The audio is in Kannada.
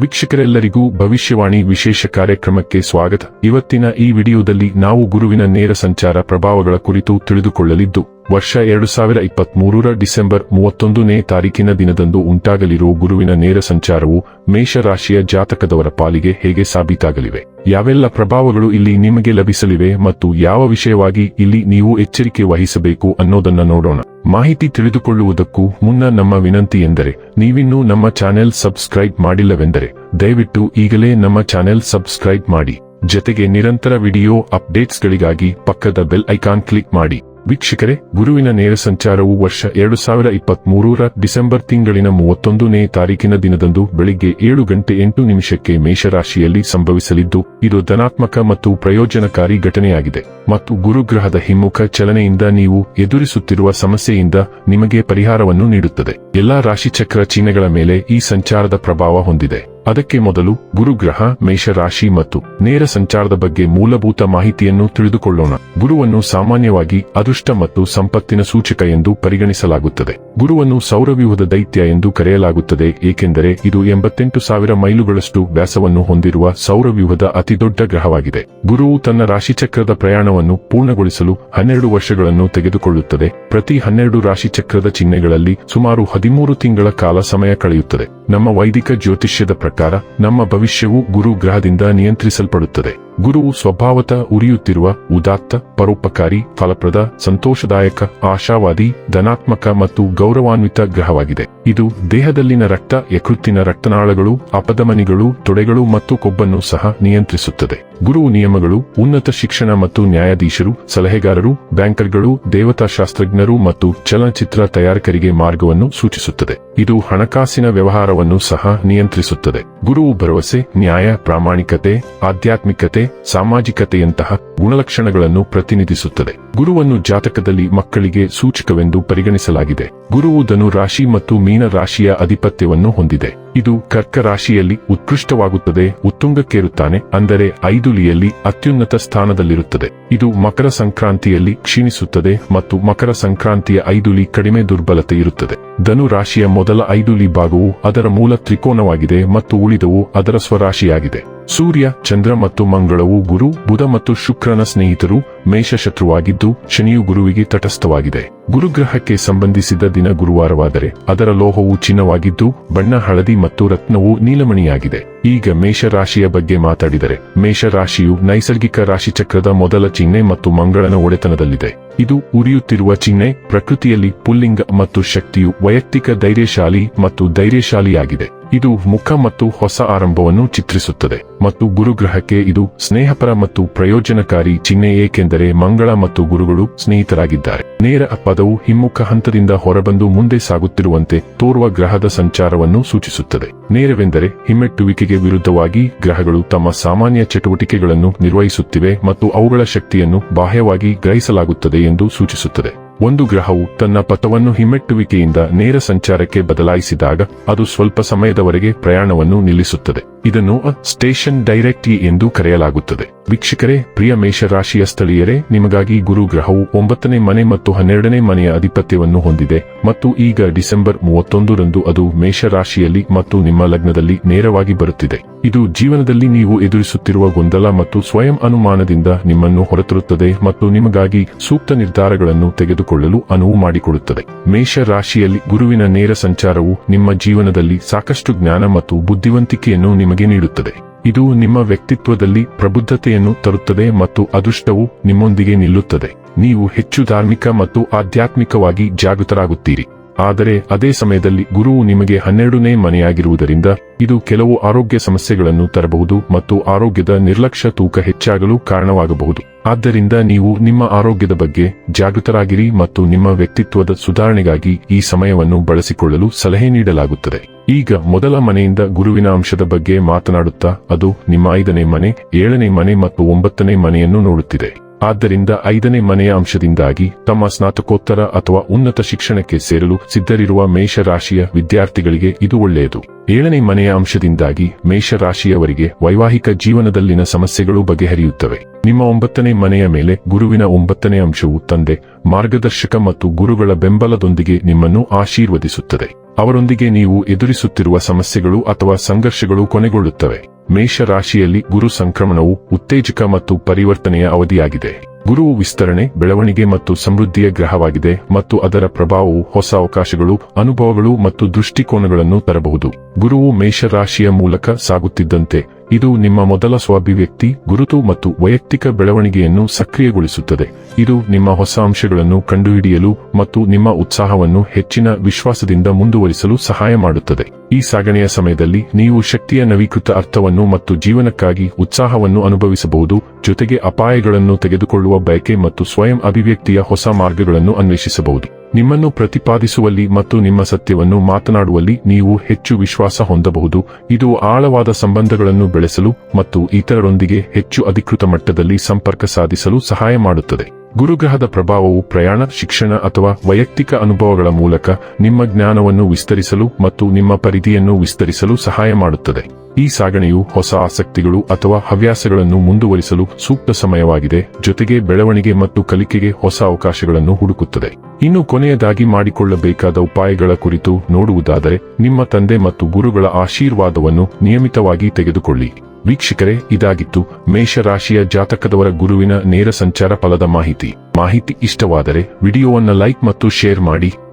ವೀಕ್ಷಕರೆಲ್ಲರಿಗೂ ಭವಿಷ್ಯವಾಣಿ ವಿಶೇಷ ಕಾರ್ಯಕ್ರಮಕ್ಕೆ ಸ್ವಾಗತ. ಇವತ್ತಿನ ಈ ವಿಡಿಯೋದಲ್ಲಿ ನಾವು ಗುರುವಿನ ನೇರ ಸಂಚಾರ ಪ್ರಭಾವಗಳ ಕುರಿತು ತಿಳಿದುಕೊಳ್ಳಲಿದ್ದು ವರ್ಷ ಎರಡು ಸಾವಿರ ಇಪ್ಪತ್ಮೂರರ ಡಿಸೆಂಬರ್ ಮೂವತ್ತೊಂದನೇ ತಾರೀಕಿನ ದಿನದಂದು ಉಂಟಾಗಲಿರುವ ಗುರುವಿನ ನೇರ ಸಂಚಾರವು ಮೇಷರಾಶಿಯ ಜಾತಕದವರ ಪಾಲಿಗೆ ಹೇಗೆ ಸಾಬೀತಾಗಲಿವೆ? ಯಾವೆಲ್ಲ ಪ್ರಭಾವಗಳು ಇಲ್ಲಿ ನಿಮಗೆ ಲಭಿಸಲಿವೆ ಮತ್ತು ಯಾವ ವಿಷಯವಾಗಿ ಇಲ್ಲಿ ನೀವು ಎಚ್ಚರಿಕೆ ವಹಿಸಬೇಕು ಅನ್ನೋದನ್ನ ನೋಡೋಣ. ಮಾಹಿತಿ ತಿಳಿದುಕೊಳ್ಳುವುದಕ್ಕೂ ಮುನ್ನ ನಮ್ಮ ವಿನಂತಿ ಎಂದರೆ, ನೀವಿನ್ನೂ ನಮ್ಮ ಚಾನೆಲ್ ಸಬ್ಸ್ಕ್ರೈಬ್ ಮಾಡಿಲ್ಲವೆಂದರೆ, ದಯವಿಟ್ಟು ಈಗಲೇ ನಮ್ಮ ಚಾನೆಲ್ ಸಬ್ಸ್ಕ್ರೈಬ್ ಮಾಡಿ. ಜತೆಗೆ ನಿರಂತರ ವಿಡಿಯೋ ಅಪ್ಡೇಟ್ಸ್ಗಳಿಗಾಗಿ ಪಕ್ಕದ ಬೆಲ್ ಐಕಾನ್ ಕ್ಲಿಕ್ ಮಾಡಿ. ವೀಕ್ಷಕರೇ, ಗುರುವಿನ ನೇರ ಸಂಚಾರವು ವರ್ಷ ಎರಡು ಸಾವಿರ ಇಪ್ಪತ್ಮೂರರ ಡಿಸೆಂಬರ್ ತಿಂಗಳಿನ ಮೂವತ್ತೊಂದನೇ ತಾರೀಕಿನ ದಿನದಂದು ಬೆಳಿಗ್ಗೆ ಏಳು ಗಂಟೆ ಎಂಟು ನಿಮಿಷಕ್ಕೆ ಮೇಷರಾಶಿಯಲ್ಲಿ ಸಂಭವಿಸಲಿದ್ದು, ಇದು ಧನಾತ್ಮಕ ಮತ್ತು ಪ್ರಯೋಜನಕಾರಿ ಘಟನೆಯಾಗಿದೆ. ಮತ್ತು ಗುರುಗ್ರಹದ ಹಿಮ್ಮುಖ ಚಲನೆಯಿಂದ ನೀವು ಎದುರಿಸುತ್ತಿರುವ ಸಮಸ್ಯೆಯಿಂದ ನಿಮಗೆ ಪರಿಹಾರವನ್ನು ನೀಡುತ್ತದೆ. ಎಲ್ಲಾ ರಾಶಿಚಕ್ರ ಚಿಹ್ನೆಗಳ ಮೇಲೆ ಈ ಸಂಚಾರದ ಪ್ರಭಾವ ಹೊಂದಿದೆ. ಅದಕ್ಕೆ ಮೊದಲು ಗುರುಗ್ರಹ, ಮೇಷರಾಶಿ ಮತ್ತು ನೇರ ಸಂಚಾರದ ಬಗ್ಗೆ ಮೂಲಭೂತ ಮಾಹಿತಿಯನ್ನು ತಿಳಿದುಕೊಳ್ಳೋಣ. ಗುರುವನ್ನು ಸಾಮಾನ್ಯವಾಗಿ ಅದೃಷ್ಟ ಮತ್ತು ಸಂಪತ್ತಿನ ಸೂಚಕ ಎಂದು ಪರಿಗಣಿಸಲಾಗುತ್ತದೆ. ಗುರುವನ್ನು ಸೌರವ್ಯೂಹದ ದೈತ್ಯ ಎಂದು ಕರೆಯಲಾಗುತ್ತದೆ, ಏಕೆಂದರೆ ಇದು ಎಂಬತ್ತೆಂಟು ಸಾವಿರ ಮೈಲುಗಳಷ್ಟು ವ್ಯಾಸವನ್ನು ಹೊಂದಿರುವ ಸೌರವ್ಯೂಹದ ಅತಿದೊಡ್ಡ ಗ್ರಹವಾಗಿದೆ. ಗುರುವು ತನ್ನ ರಾಶಿಚಕ್ರದ ಪ್ರಯಾಣವನ್ನು ಪೂರ್ಣಗೊಳಿಸಲು ಹನ್ನೆರಡು ವರ್ಷಗಳನ್ನು ತೆಗೆದುಕೊಳ್ಳುತ್ತದೆ. ಪ್ರತಿ ಹನ್ನೆರಡು ರಾಶಿಚಕ್ರದ ಚಿಹ್ನೆಗಳಲ್ಲಿ ಸುಮಾರು ಹದಿಮೂರು ತಿಂಗಳ ಕಾಲ ಸಮಯ ಕಳೆಯುತ್ತದೆ. ನಮ್ಮ ವೈದಿಕ ಜ್ಯೋತಿಷ್ಯದ ಪ್ರಕಾರ ನಮ್ಮ ಭವಿಷ್ಯವು ಗುರು ಗ್ರಹದಿಂದ ನಿಯಂತ್ರಿಸಲ್ಪಡುತ್ತದೆ. ಗುರುವು ಸ್ವಭಾವತ ಉರಿಯುತ್ತಿರುವ ಉದಾತ್ತ, ಪರೋಪಕಾರಿ, ಫಲಪ್ರದ, ಸಂತೋಷದಾಯಕ, ಆಶಾವಾದಿ, ಧನಾತ್ಮಕ ಮತ್ತು ಗೌರವಾನ್ವಿತ ಗ್ರಹವಾಗಿದೆ. ಇದು ದೇಹದಲ್ಲಿನ ರಕ್ತ, ಯಕೃತ್ತಿನ ರಕ್ತನಾಳಗಳು, ಅಪಧಮನಿಗಳು, ತೊಡೆಗಳು ಮತ್ತು ಕೊಬ್ಬನ್ನು ಸಹ ನಿಯಂತ್ರಿಸುತ್ತದೆ. ಗುರುವು ನಿಯಮಗಳು, ಉನ್ನತ ಶಿಕ್ಷಣ ಮತ್ತು ನ್ಯಾಯಾಧೀಶರು, ಸಲಹೆಗಾರರು, ಬ್ಯಾಂಕರ್ಗಳು, ದೇವತಾಶಾಸ್ತ್ರಜ್ಞರು ಮತ್ತು ಚಲನಚಿತ್ರ ತಯಾರಕರಿಗೆ ಮಾರ್ಗವನ್ನು ಸೂಚಿಸುತ್ತದೆ. ಇದು ಹಣಕಾಸಿನ ವ್ಯವಹಾರವನ್ನು ಸಹ ನಿಯಂತ್ರಿಸುತ್ತದೆ. ಗುರುವು ಭರವಸೆ, ನ್ಯಾಯ, ಪ್ರಾಮಾಣಿಕತೆ, ಆಧ್ಯಾತ್ಮಿಕತೆ ಸಾಮಾಜಿಕತೆಯಂತಹ ಗುಣಲಕ್ಷಣಗಳನ್ನು ಪ್ರತಿನಿಧಿಸುತ್ತದೆ. ಗುರುವನ್ನು ಜಾತಕದಲ್ಲಿ ಮಕ್ಕಳಿಗೆ ಸೂಚಕವೆಂದು ಪರಿಗಣಿಸಲಾಗಿದೆ. ಗುರುವು ಧನು ರಾಶಿ ಮತ್ತು ಮೀನ ರಾಶಿಯ ಅಧಿಪತ್ಯವನ್ನು ಹೊಂದಿದೆ. ಇದು ಕರ್ಕ ರಾಶಿಯಲ್ಲಿ ಉತ್ಕೃಷ್ಟವಾಗುತ್ತದೆ, ಉತ್ತುಂಗಕ್ಕೇರುತ್ತಾನೆ, ಅಂದರೆ ಐದುಲಿಯಲ್ಲಿ ಅತ್ಯುನ್ನತ ಸ್ಥಾನದಲ್ಲಿರುತ್ತದೆ. ಇದು ಮಕರ ಸಂಕ್ರಾಂತಿಯಲ್ಲಿ ಕ್ಷೀಣಿಸುತ್ತದೆ ಮತ್ತು ಮಕರ ಸಂಕ್ರಾಂತಿಯ ಐದುಲಿ ಕಡಿಮೆ ದುರ್ಬಲತೆ ಇರುತ್ತದೆ. ಧನು ರಾಶಿಯ ಮೊದಲ ಐದುಲಿ ಭಾಗವು ಅದರ ಮೂಲ ತ್ರಿಕೋನವಾಗಿದೆ ಮತ್ತು ಉಳಿದವು ಅದರ ಸ್ವರಾಶಿಯಾಗಿದೆ. ಸೂರ್ಯ, ಚಂದ್ರ ಮತ್ತು ಮಂಗಳವು ಗುರು, ಬುಧ ಮತ್ತು ಶುಕ್ರನ ಸ್ನೇಹಿತರು ಮೇಷ ಶತ್ರುವಾಗಿದ್ದು ಶನಿಯು ಗುರುವಿಗೆ ತಟಸ್ಥವಾಗಿದೆ. ಗುರುಗ್ರಹಕ್ಕೆ ಸಂಬಂಧಿಸಿದ ದಿನ ಗುರುವಾರವಾದರೆ ಅದರ ಲೋಹವು ಚಿನ್ನವಾಗಿದ್ದು ಬಣ್ಣ ಹಳದಿ ಮತ್ತು ರತ್ನವು ನೀಲಮಣಿಯಾಗಿದೆ. ಈಗ ಮೇಷರಾಶಿಯ ಬಗ್ಗೆ ಮಾತಾಡಿದರೆ ಮೇಷರಾಶಿಯು ನೈಸರ್ಗಿಕ ರಾಶಿಚಕ್ರದ ಮೊದಲ ಚಿಹ್ನೆ ಮತ್ತು ಮಂಗಳನ ಒಡೆತನದಲ್ಲಿದೆ. ಇದು ಉರಿಯುತ್ತಿರುವ ಚಿಹ್ನೆ ಪ್ರಕೃತಿಯಲ್ಲಿ ಪುಲ್ಲಿಂಗ ಮತ್ತು ಶಕ್ತಿಯು ವೈಯಕ್ತಿಕ ಧೈರ್ಯಶಾಲಿ ಮತ್ತು ಧೈರ್ಯಶಾಲಿಯಾಗಿದೆ. ಇದು ಮುಖ ಮತ್ತು ಹೊಸ ಆರಂಭವನ್ನು ಚಿತ್ರಿಸುತ್ತದೆ. ಮತ್ತು ಗುರುಗ್ರಹಕ್ಕೆ ಇದು ಸ್ನೇಹಪರ ಮತ್ತು ಪ್ರಯೋಜನಕಾರಿ ಚಿಹ್ನೆ, ಏಕೆಂದರೆ ಮಂಗಳ ಮತ್ತು ಗುರುಗಳು ಸ್ನೇಹಿತರಾಗಿದ್ದಾರೆ. ನೇರ ಪದವು ಹಿಮ್ಮುಖ ಹಂತದಿಂದ ಹೊರಬಂದು ಮುಂದೆ ಸಾಗುತ್ತಿರುವಂತೆ ತೋರುವ ಗ್ರಹದ ಸಂಚಾರವನ್ನು ಸೂಚಿಸುತ್ತದೆ. ನೇರವೆಂದರೆ ಹಿಮ್ಮೆಟ್ಟುವಿಕೆಗೆ ವಿರುದ್ಧವಾಗಿ ಗ್ರಹಗಳು ತಮ್ಮ ಸಾಮಾನ್ಯ ಚಟುವಟಿಕೆಗಳನ್ನು ನಿರ್ವಹಿಸುತ್ತಿವೆ ಮತ್ತು ಅವುಗಳ ಶಕ್ತಿಯನ್ನು ಬಾಹ್ಯವಾಗಿ ಗ್ರಹಿಸಲಾಗುತ್ತದೆ ಎಂದು ಸೂಚಿಸುತ್ತದೆ. ಒಂದು ಗ್ರಹವು ತನ್ನ ಪಥವನ್ನು ಹಿಮ್ಮೆಟ್ಟುವಿಕೆಯಿಂದ ನೇರ ಸಂಚಾರಕ್ಕೆ ಬದಲಾಯಿಸಿದಾಗ ಅದು ಸ್ವಲ್ಪ ಸಮಯದವರೆಗೆ ಪ್ರಯಾಣವನ್ನು ನಿಲ್ಲಿಸುತ್ತದೆ. ಇದನ್ನು ಸ್ಟೇಷನ್ ಡೈರೆಕ್ಟಿ ಎಂದು ಕರೆಯಲಾಗುತ್ತದೆ. ವೀಕ್ಷಕರೇ, ಪ್ರಿಯ ಮೇಷರಾಶಿಯ ಸ್ಥಳೀಯರೇ, ನಿಮಗಾಗಿ ಗುರು ಗ್ರಹವು ಒಂಬತ್ತನೇ ಮನೆ ಮತ್ತು ಹನ್ನೆರಡನೇ ಮನೆಯ ಅಧಿಪತ್ಯವನ್ನು ಹೊಂದಿದೆ ಮತ್ತು ಈಗ ಡಿಸೆಂಬರ್ ಮೂವತ್ತೊಂದರಂದು ಅದು ಮೇಷರಾಶಿಯಲ್ಲಿ ಮತ್ತು ನಿಮ್ಮ ಲಗ್ನದಲ್ಲಿ ನೇರವಾಗಿ ಬರುತ್ತಿದೆ. ಇದು ಜೀವನದಲ್ಲಿ ನೀವು ಎದುರಿಸುತ್ತಿರುವ ಗೊಂದಲ ಮತ್ತು ಸ್ವಯಂ ಅನುಮಾನದಿಂದ ನಿಮ್ಮನ್ನು ಹೊರತರುತ್ತದೆ ಮತ್ತು ನಿಮಗಾಗಿ ಸೂಕ್ತ ನಿರ್ಧಾರಗಳನ್ನು ತೆಗೆದುಕೊಳ್ಳಲು ಅನುವು ಮಾಡಿಕೊಡುತ್ತದೆ. ಮೇಷ ರಾಶಿಯಲ್ಲಿ ಗುರುವಿನ ನೇರ ಸಂಚಾರವು ನಿಮ್ಮ ಜೀವನದಲ್ಲಿ ಸಾಕಷ್ಟು ಜ್ಞಾನ ಮತ್ತು ಬುದ್ಧಿವಂತಿಕೆಯನ್ನು ನಿಮಗೆ ನೀಡುತ್ತದೆ. ಇದು ನಿಮ್ಮ ವ್ಯಕ್ತಿತ್ವದಲ್ಲಿ ಪ್ರಬುದ್ಧತೆಯನ್ನು ತರುತ್ತದೆ ಮತ್ತು ಅದೃಷ್ಟವು ನಿಮ್ಮೊಂದಿಗೆ ನಿಲ್ಲುತ್ತದೆ. ನೀವು ಹೆಚ್ಚು ಧಾರ್ಮಿಕ ಮತ್ತು ಆಧ್ಯಾತ್ಮಿಕವಾಗಿ ಜಾಗೃತರಾಗುತ್ತೀರಿ. ಆದರೆ ಅದೇ ಸಮಯದಲ್ಲಿ ಗುರುವು ನಿಮಗೆ ಹನ್ನೆರಡನೇ ಮನೆಯಾಗಿರುವುದರಿಂದ ಇದು ಕೆಲವು ಆರೋಗ್ಯ ಸಮಸ್ಯೆಗಳನ್ನು ತರಬಹುದು ಮತ್ತು ಆರೋಗ್ಯದ ನಿರ್ಲಕ್ಷ್ಯ ತೂಕ ಹೆಚ್ಚಾಗಲು ಕಾರಣವಾಗಬಹುದು. ಆದ್ದರಿಂದ ನೀವು ನಿಮ್ಮ ಆರೋಗ್ಯದ ಬಗ್ಗೆ ಜಾಗೃತರಾಗಿರಿ ಮತ್ತು ನಿಮ್ಮ ವ್ಯಕ್ತಿತ್ವದ ಸುಧಾರಣೆಗಾಗಿ ಈ ಸಮಯವನ್ನು ಬಳಸಿಕೊಳ್ಳಲು ಸಲಹೆ ನೀಡಲಾಗುತ್ತದೆ. ಈಗ ಮೊದಲ ಮನೆಯಿಂದ ಗುರುವಿನ ಅಂಶದ ಬಗ್ಗೆ ಮಾತನಾಡುತ್ತಾ ಅದು ನಿಮ್ಮ ಐದನೇ ಮನೆ, ಏಳನೇ ಮನೆ ಮತ್ತು ಒಂಬತ್ತನೇ ಮನೆಯನ್ನು ನೋಡುತ್ತಿದೆ. ಆದ್ದರಿಂದ ಐದನೇ ಮನೆಯ ಅಂಶದಿಂದಾಗಿ ತಮ್ಮ ಸ್ನಾತಕೋತ್ತರ ಅಥವಾ ಉನ್ನತ ಶಿಕ್ಷಣಕ್ಕೆ ಸೇರಲು ಸಿದ್ಧರಿರುವ ಮೇಷರಾಶಿಯ ವಿದ್ಯಾರ್ಥಿಗಳಿಗೆ ಇದು ಒಳ್ಳೆಯದು. ಏಳನೇ ಮನೆಯ ಅಂಶದಿಂದಾಗಿ ಮೇಷರಾಶಿಯವರಿಗೆ ವೈವಾಹಿಕ ಜೀವನದಲ್ಲಿನ ಸಮಸ್ಯೆಗಳು ಬಗೆಹರಿಯುತ್ತವೆ. ನಿಮ್ಮ ಒಂಬತ್ತನೇ ಮನೆಯ ಮೇಲೆ ಗುರುವಿನ ಒಂಬತ್ತನೇ ಅಂಶವು ತಂದೆ, ಮಾರ್ಗದರ್ಶಕ ಮತ್ತು ಗುರುಗಳ ಬೆಂಬಲದೊಂದಿಗೆ ನಿಮ್ಮನ್ನು ಆಶೀರ್ವದಿಸುತ್ತದೆ. ಅವರೊಂದಿಗೆ ನೀವು ಎದುರಿಸುತ್ತಿರುವ ಸಮಸ್ಯೆಗಳು ಅಥವಾ ಸಂಘರ್ಷಗಳು ಕೊನೆಗೊಳ್ಳುತ್ತವೆ. ಮೇಷ ರಾಶಿಯಲ್ಲಿ ಗುರು ಸಂಕ್ರಮಣವು ಉತ್ತೇಜಕ ಮತ್ತು ಪರಿವರ್ತನೆಯ ಅವಧಿಯಾಗಿದೆ. ಗುರುವು ವಿಸ್ತರಣೆ, ಬೆಳವಣಿಗೆ ಮತ್ತು ಸಮೃದ್ಧಿಯ ಗ್ರಹವಾಗಿದೆ ಮತ್ತು ಅದರ ಪ್ರಭಾವವು ಹೊಸ ಅವಕಾಶಗಳು, ಅನುಭವಗಳು ಮತ್ತು ದೃಷ್ಟಿಕೋನಗಳನ್ನು ತರಬಹುದು. ಗುರುವು ಮೇಷರಾಶಿಯ ಮೂಲಕ ಸಾಗುತ್ತಿದ್ದಂತೆ, ಇದು ನಿಮ್ಮ ಮೊದಲ ಸ್ವಾಭಿವ್ಯಕ್ತಿ, ಗುರುತು ಮತ್ತು ವೈಯಕ್ತಿಕ ಬೆಳವಣಿಗೆಯನ್ನು ಸಕ್ರಿಯಗೊಳಿಸುತ್ತದೆ. ಇದು ನಿಮ್ಮ ಹೊಸ ಅಂಶಗಳನ್ನು ಕಂಡುಹಿಡಿಯಲು ಮತ್ತು ನಿಮ್ಮ ಉತ್ಸಾಹವನ್ನು ಹೆಚ್ಚಿನ ವಿಶ್ವಾಸದಿಂದ ಮುಂದುವರಿಸಲು ಸಹಾಯ ಮಾಡುತ್ತದೆ. ಈ ಸಾಗಣೆಯ ಸಮಯದಲ್ಲಿ ನೀವು ಶಕ್ತಿಯ ನವೀಕೃತ ಅರ್ಥವನ್ನು ಮತ್ತು ಜೀವನಕ್ಕಾಗಿ ಉತ್ಸಾಹವನ್ನು ಅನುಭವಿಸಬಹುದು, ಜೊತೆಗೆ ಅಪಾಯಗಳನ್ನು ತೆಗೆದುಕೊಳ್ಳುವ ಬಯಕೆ ಮತ್ತು ಸ್ವಯಂ ಅಭಿವ್ಯಕ್ತಿಯ ಹೊಸ ಮಾರ್ಗಗಳನ್ನು ಅನ್ವೇಷಿಸಬಹುದು. ನಿಮ್ಮನ್ನು ಪ್ರತಿಪಾದಿಸುವಲ್ಲಿ ಮತ್ತು ನಿಮ್ಮ ಸತ್ಯವನ್ನು ಮಾತನಾಡುವಲ್ಲಿ ನೀವು ಹೆಚ್ಚು ವಿಶ್ವಾಸ ಹೊಂದಬಹುದು. ಇದು ಆಳವಾದ ಸಂಬಂಧಗಳನ್ನು ಬೆಳೆಸಲು ಮತ್ತು ಇತರರೊಂದಿಗೆ ಹೆಚ್ಚು ಅಧಿಕೃತ ಮಟ್ಟದಲ್ಲಿ ಸಂಪರ್ಕ ಸಾಧಿಸಲು ಸಹಾಯ ಮಾಡುತ್ತದೆ. ಗುರುಗ್ರಹದ ಪ್ರಭಾವವು ಪ್ರಯಾಣ, ಶಿಕ್ಷಣ ಅಥವಾ ವೈಯಕ್ತಿಕ ಅನುಭವಗಳ ಮೂಲಕ ನಿಮ್ಮ ಜ್ಞಾನವನ್ನು ವಿಸ್ತರಿಸಲು ಮತ್ತು ನಿಮ್ಮ ಪರಿಧಿಯನ್ನು ವಿಸ್ತರಿಸಲು ಸಹಾಯ ಮಾಡುತ್ತದೆ. ಈ ಸಾಗಣೆಯು ಹೊಸ ಆಸಕ್ತಿಗಳು ಅಥವಾ ಹವ್ಯಾಸಗಳನ್ನು ಮುಂದುವರಿಸಲು ಸೂಕ್ತ ಸಮಯವಾಗಿದೆ, ಜೊತೆಗೆ ಬೆಳವಣಿಗೆ ಮತ್ತು ಕಲಿಕೆಗೆ ಹೊಸ ಅವಕಾಶಗಳನ್ನು ಹುಡುಕುತ್ತದೆ. ಇನ್ನು ಕೊನೆಯದಾಗಿ ಮಾಡಿಕೊಳ್ಳಬೇಕಾದ ಉಪಾಯಗಳ ಕುರಿತು ನೋಡುವುದಾದರೆ, ನಿಮ್ಮ ತಂದೆ ಮತ್ತು ಗುರುಗಳ ಆಶೀರ್ವಾದವನ್ನು ನಿಯಮಿತವಾಗಿ ತೆಗೆದುಕೊಳ್ಳಿ. ವೀಕ್ಷಕರೇ, ಇದಾಗಿತ್ತು ಮೇಷರಾಶಿಯ ಜಾತಕದವರ ಗುರುವಿನ ನೇರ ಸಂಚಾರ ಫಲದ ಮಾಹಿತಿ. ಮಾಹಿತಿ ಇಷ್ಟವಾದರೆ ವಿಡಿಯೋವನ್ನು ಲೈಕ್ ಮತ್ತು ಶೇರ್ ಮಾಡಿ.